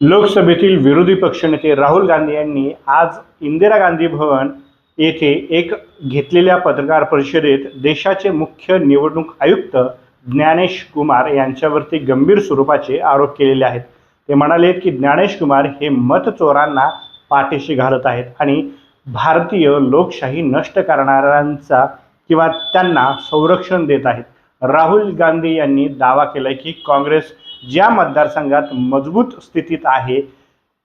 लोकसभेतील विरोधी पक्षनेते राहुल गांधी यांनी आज इंदिरा गांधी भवन येथे एक घेतलेल्या पत्रकार परिषदेत देशाचे मुख्य निवडणूक आयुक्त ज्ञानेश कुमार यांच्यावरती गंभीर स्वरूपाचे आरोप केलेले आहेत. ते म्हणाले की ज्ञानेश कुमार हे मतचोरांना पाठीशी घालत आहेत आणि भारतीय लोकशाही नष्ट करणाऱ्यांचा किंवा त्यांना संरक्षण देत आहेत. राहुल गांधी यांनी दावा केला की काँग्रेस ज्या मतदारसंघात मजबूत स्थितीत आहे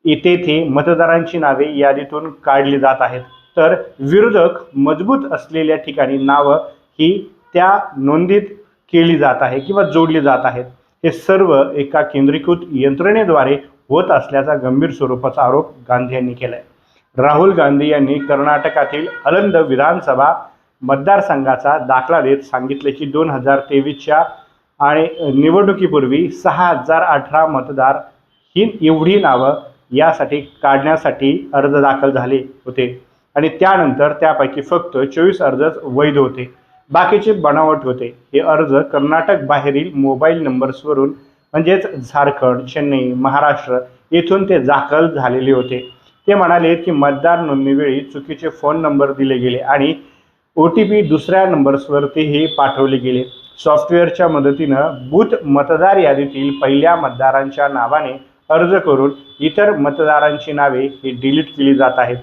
तेथे मतदारांची नावे यादीतून काढली जात आहेत. तर विरोधक मजबूत असलेल्या ठिकाणी नावं ही त्या नोंदीत केली जात आहे किंवा जोडली जात आहेत. हे सर्व एका केंद्रीकृत यंत्रणेद्वारे होत असल्याचा गंभीर स्वरूपाचा आरोप गांधी यांनी केला आहे राहुल गांधी यांनी कर्नाटकातील अलंद विधानसभा मतदारसंघाचा दाखला देत सांगितले की दोन हजार तेवीसच्या आणि निवडणुकीपूर्वी सहा हजार अठरा मतदार ही एवढी नावं यासाठी काढण्यासाठी अर्ज दाखल झाले होते. आणि त्यानंतर त्यापैकी फक्त चोवीस अर्जच वैध होते. बाकीचे बनावट होते. हे अर्ज कर्नाटक बाहेरील मोबाईल नंबर्सवरून म्हणजेच झारखंड चेन्नई महाराष्ट्र येथून ते दाखल झालेले होते. ते म्हणाले की मतदार नोंदणीवेळी चुकीचे फोन नंबर दिले गेले आणि ओ टी पी दुसऱ्या नंबर्सवरतीही पाठवले गेले. सॉफ्टवेअरच्या मदतीनं बूथ मतदार यादीतील पहिल्या मतदारांच्या नावाने अर्ज करून इतर मतदारांची नावे ही डिलीट केली जात आहेत.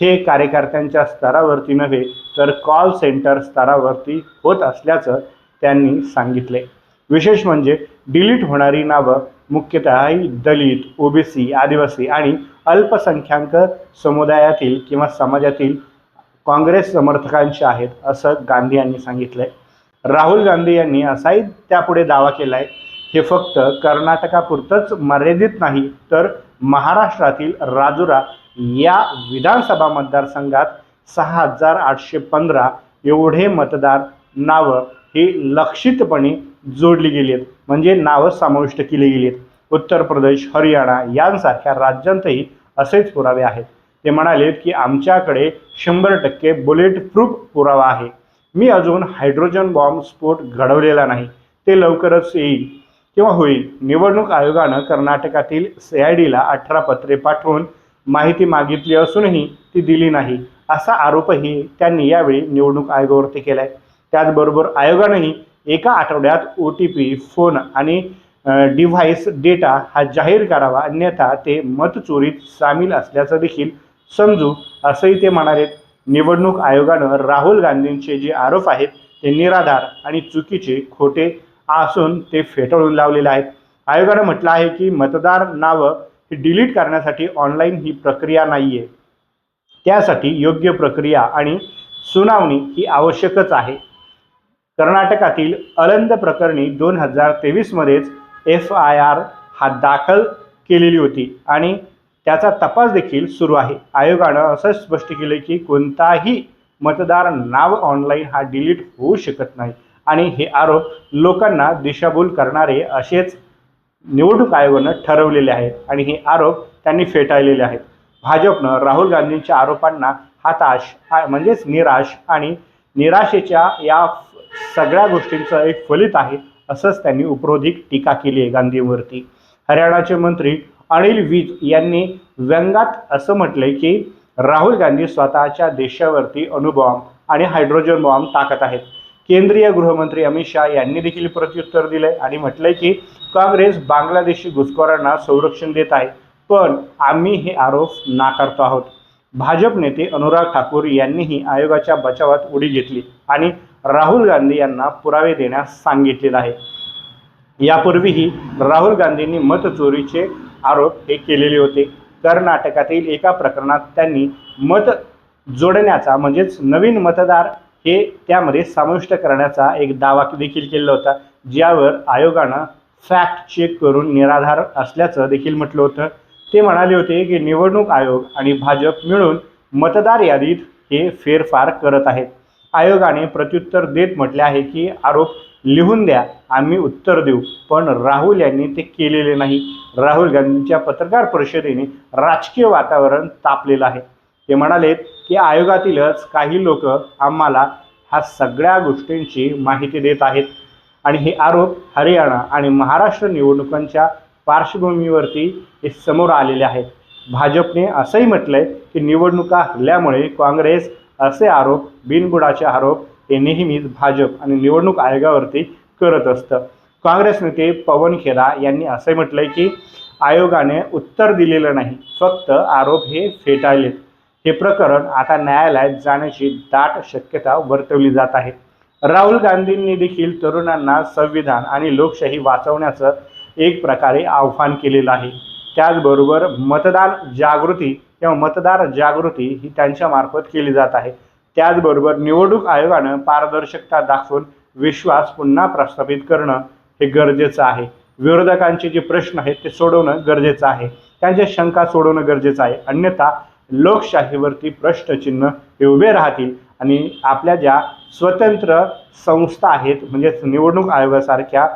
हे कार्यकर्त्यांच्या स्तरावरती नव्हे तर कॉल सेंटर स्तरावरती होत असल्याचं त्यांनी सांगितले. विशेष म्हणजे डिलीट होणारी नावं मुख्यतः ही दलित ओबीसी आदिवासी आणि अल्पसंख्याक समुदायातील किंवा समाजातील काँग्रेस समर्थकांचे आहेत असं गांधी यांनी सांगितलंय. राहुल गांधी यांनी असाही त्यापुढे दावा केला आहे हे फक्त कर्नाटकापुरतंच मर्यादित नाही तर महाराष्ट्रातील राजुरा या विधानसभा मतदारसंघात सहा हजार आठशे पंधरा एवढे मतदार नावं ही लक्षितपणे जोडली गेली आहेत म्हणजे नावं समाविष्ट केली गेली आहेत उत्तर प्रदेश हरियाणा यांसारख्या राज्यांतही असेच पुरावे आहेत. ते म्हणाले की आमच्याकडे शंभर टक्के बुलेट प्रूफ पुरावा आहे. मी अजून हायड्रोजन बॉम्ब स्फोट घडवलेला नाही. ते लवकरच येईल किंवा होईल. निवडणूक आयोगानं कर्नाटकातील सी आय डीला अठरा पत्रे पाठवून माहिती मागितली असूनही ती दिली नाही असा आरोपही त्यांनी यावेळी निवडणूक आयोगावरती केला आहे त्याचबरोबर आयोगानंही एका आठवड्यात ओ टी पी फोन आणि डिव्हाइस डेटा हा जाहीर करावा अन्यथा ते मतचोरीत सामील असल्याचं देखील समजू असंही ते म्हणाले निवडणूक आयोगानं राहुल गांधींचे जे आरोप आहेत ते निराधार आणि चुकीचे खोटे असून ते फेटाळून लावलेले आहेत. आयोगानं म्हटलं आहे की मतदार नावं ही डिलीट करण्यासाठी ऑनलाईन ही प्रक्रिया नाही आहे त्यासाठी योग्य प्रक्रिया आणि सुनावणी ही आवश्यकच आहे. कर्नाटकातील अलंद प्रकरणी दोन हजार तेवीसमध्येच एफ आय आर हा दाखल केलेली होती आणि त्याचा तपास देखील सुरू आहे. आयोगानं असं स्पष्ट केलं की कोणताही मतदार नाव ऑनलाईन हा डिलीट होऊ शकत नाही. आणि हे आरोप लोकांना दिशाभूल करणारे असेच निवडणूक आयोगानं ठरवलेले आहेत. आणि हे आरोप त्यांनी फेटाळलेले आहेत. भाजपनं राहुल गांधींच्या आरोपांना हाताश हा म्हणजेच निराश आणि निराशेच्या या सगळ्या गोष्टींचं एक फलित आहे असंच त्यांनी उपरोधिक टीका केली आहे गांधींवरती. हरियाणाचे मंत्री अनिल विज यांनी व्यंगात असं म्हटलंय की राहुल गांधी स्वतःच्या देशावरती अणुबॉम्ब आणि हायड्रोजन बॉम्ब टाकत आहेत. केंद्रीय गृहमंत्री अमित शहा यांनी देखील प्रत्युत्तर दिलंय आणि म्हटलंय की काँग्रेस बांगलादेशी घुसखोरांना संरक्षण देत आहे पण आम्ही हे आरोप नाकारतो आहोत. भाजप नेते अनुराग ठाकूर यांनीही आयोगाच्या बचावात उडी घेतली आणि राहुल गांधी यांना पुरावे देण्यास सांगितलेलं आहे. यापूर्वीही राहुल गांधींनी मतचोरीचे आरोप हे केलेले होते. कर्नाटकातील एका प्रकरणात त्यांनी मत जोडण्याचा म्हणजेच नवीन मतदार हे त्यामध्ये समाविष्ट करण्याचा एक दावा देखील केलेला होता. ज्यावर आयोगानं फॅक्ट चेक करून निराधार असल्याचं देखील म्हटलं होतं. ते म्हणाले होते की निवडणूक आयोग आणि भाजप मिळून मतदार यादीत हे फेरफार करत आहेत. आयोगाने प्रत्युत्तर देत म्हटले आहे की आरोप लिहून द्या आम्ही उत्तर देऊ. पण राहुल यांनी ते केलेले नाही. राहुल गांधींच्या पत्रकार परिषदेने राजकीय वातावरण तापलेलं आहे. ते म्हणालेत की आयोगातीलच काही लोक आम्हाला ह्या सगळ्या गोष्टींची माहिती देत आहेत. आणि हे आरोप हरियाणा आणि महाराष्ट्र निवडणुकांच्या पार्श्वभूमीवरती हे समोर आलेले आहेत. भाजपने असंही म्हटलंय की निवडणुका हरल्यामुळे काँग्रेस असे आरोप बिनबुडाचे आरोप हे नेहमीच भाजप आणि निवडणूक आयोगावरती करत असतं. काँग्रेस नेते पवन खेरा यांनी असं म्हटलंय की आयोगाने उत्तर दिलेलं नाही फक्त आरोप हे फेटाळलेत. हे प्रकरण आता न्यायालयात जाण्याची दाट शक्यता वर्तवली जात आहे. राहुल गांधींनी देखील तरुणांना संविधान आणि लोकशाही वाचवण्याचं एक प्रकारे आव्हान केलेलं आहे. त्याचबरोबर मतदान जागृती किंवा मतदार जागृती ही त्यांच्या मार्फत केली जात आहे. त्याचबरोबर निवडणूक आयोगानं पारदर्शकता दाखवून विश्वास पुन्हा प्रस्थापित करणं हे गरजेचं आहे. विरोधकांचे जे प्रश्न आहेत ते सोडवणं गरजेचं आहे. त्यांच्या शंका सोडवणं गरजेचं आहे. अन्यथा लोकशाहीवरती प्रश्नचिन्ह हे उभे राहतील आणि आपल्या ज्या स्वतंत्र संस्था आहेत म्हणजेच निवडणूक आयोगासारख्या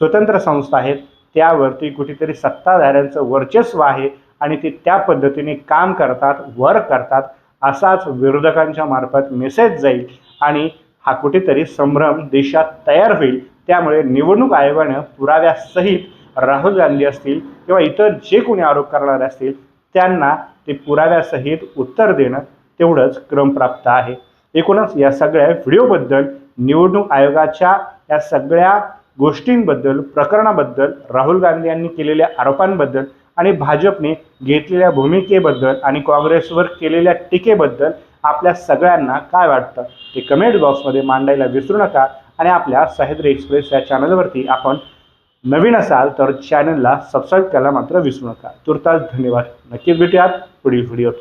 स्वतंत्र संस्था आहेत त्यावरती कुठेतरी सत्ताधाऱ्यांचं वर्चस्व आहे आणि ते त्या पद्धतीने काम करतात वर करतात असाच विरोधकांच्या मार्फत मेसेज जाईल आणि हा कुठेतरी संभ्रम देशात तयार होईल. त्यामुळे निवडणूक आयोगानं पुराव्यासहित राहुल गांधी असतील किंवा इतर जे कोणी आरोप करणारे असतील त्यांना ते पुराव्यासहित उत्तर देणं तेवढंच क्रमप्राप्त आहे. एकूणच या सगळ्या व्हिडिओबद्दल निवडणूक आयोगाच्या या सगळ्या गोष्टींबद्दल प्रकरणाबद्दल राहुल गांधी यांनी केलेल्या आरोपांबद्दल आणि भाजपने घेतलेल्या भूमिकेबद्दल आणि काँग्रेसवर केलेल्या टीकेबद्दल आपल्या सगळ्यांना काय वाटतं ते कमेंट बॉक्समध्ये मांडायला विसरू नका. आणि आपल्या सह्याद्री एक्सप्रेस या चॅनलवरती आपण नवीन असाल तर चॅनलला सबस्क्राईब करायला मात्र विसरू नका. तुर्तास धन्यवाद. नक्कीच भेटूयात पुढील व्हिडिओ